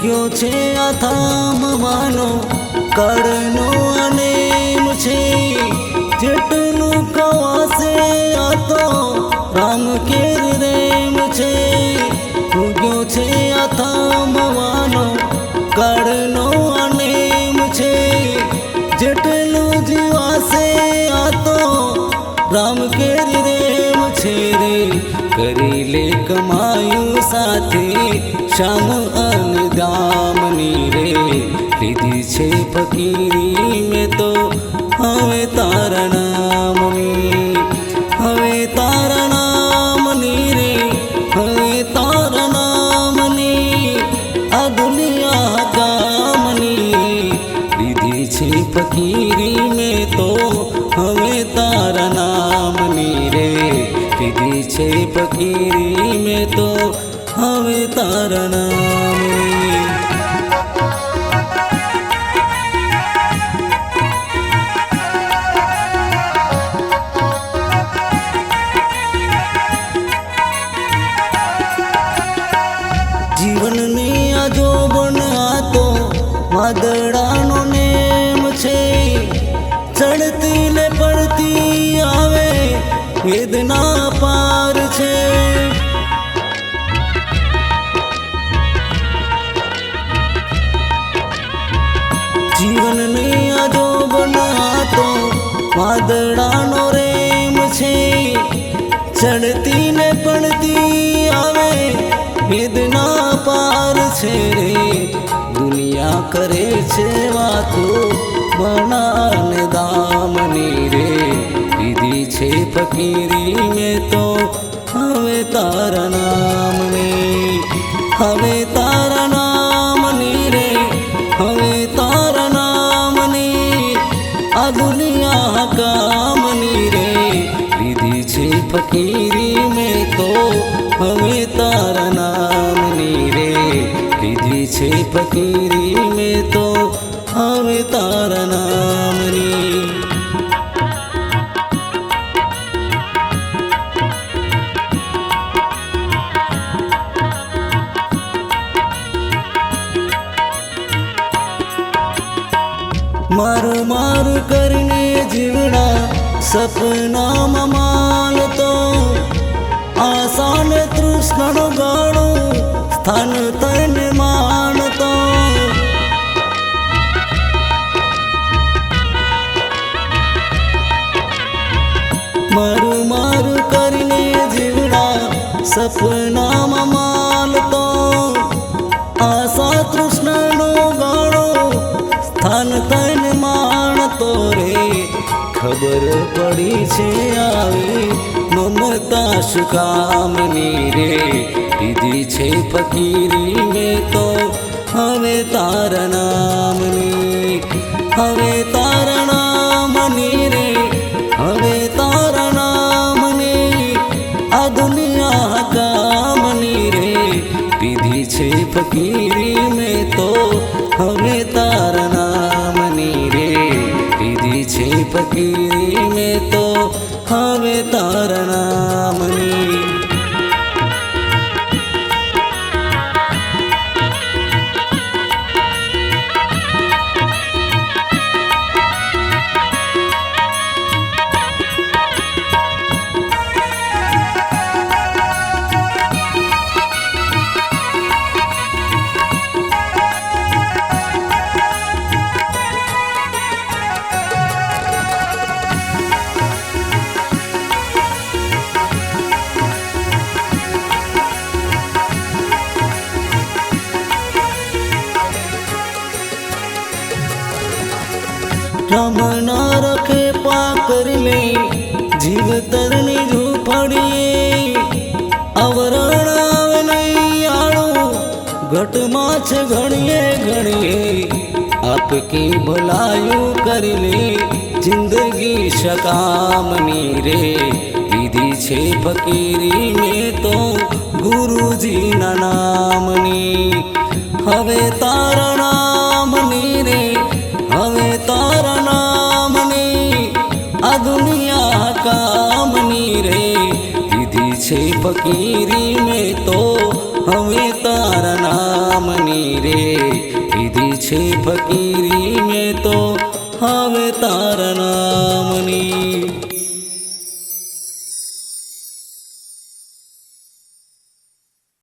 ઉગ્યો છે આ થામવાનો કરનો અનેમ છે. જેટલું કવાશે આ તો રામ કેર રેમ છે. ઉગ્યો છે આ થામવાનો કરનો અનેમ છે. જેટલું જીવાશે આ તો રામ કેરી રેમ છે રે. કરી લે કમાયું સાથે, શ્યામ અનદામની રે, લીધી છે ફકીરી મેં તો. હવે તારા નામની, હવે તારા નામની રે, હવે તારા નામની. આ દુનિયા ગામની, લીધી છે ફકીરી મેં તો. હવે તારા નામની રે, લીધી છે ફકીરી મેં તો. હવે તારા નામની જીવનની આ જોબન વાદળાનો રેમ છે. ચડતી ને પડતી આવે, વેદના પાર છે રે. દુનિયા કરે છે વાતો, બનાને દામની રે. દીધી છે ફકીરી મેં તો, હવે તારા નામની, હવે તારા નામની ફકીરી મેં તો હવે તારા નામની રે લીધી છે ફકીરી મેં તો હવે તારા નામની મારું મારું કરીને જીવડા સપનામાં તૃષ્ણનો ગાળો સ્થાન તને માનતો મારું મારું કરીને જીવડા સપનામાં માનતો. આશા તૃષ્ણનો ગાળો સ્થાન તને માણતો રે. ખબર પડી છે આવી મમતા શુકામની રે. દીધી છે ફકીરી મેં તો હવે તારા નામની. હવે તારા નામની રે. હવે તારા નામની. આ દુનિયા કામની રે. દીધી છે ફકીરી મેં તો હવે તારા નામની રે. દીધી છે ફકીરી મેં તો હવે તારા નામની રમના રખે પાકર લે. જીવતરની ઝૂંપડીએ અવરણ આવે નહીં ઘટમાં છે ઘણીએ ઘણીએ આપકી ભલાયું કરી લે. જિંદગી શકામની રે. દીધી છે ફકીરી મેં તો ગુરુજીના નામની. હવે તારા આ દુનિયા કામની રે. દીધી છે ફકીરી મેં તો હવે તારા નામ નામની રે. દીધી છે ફકીરી મેં તો હવે તારા નામની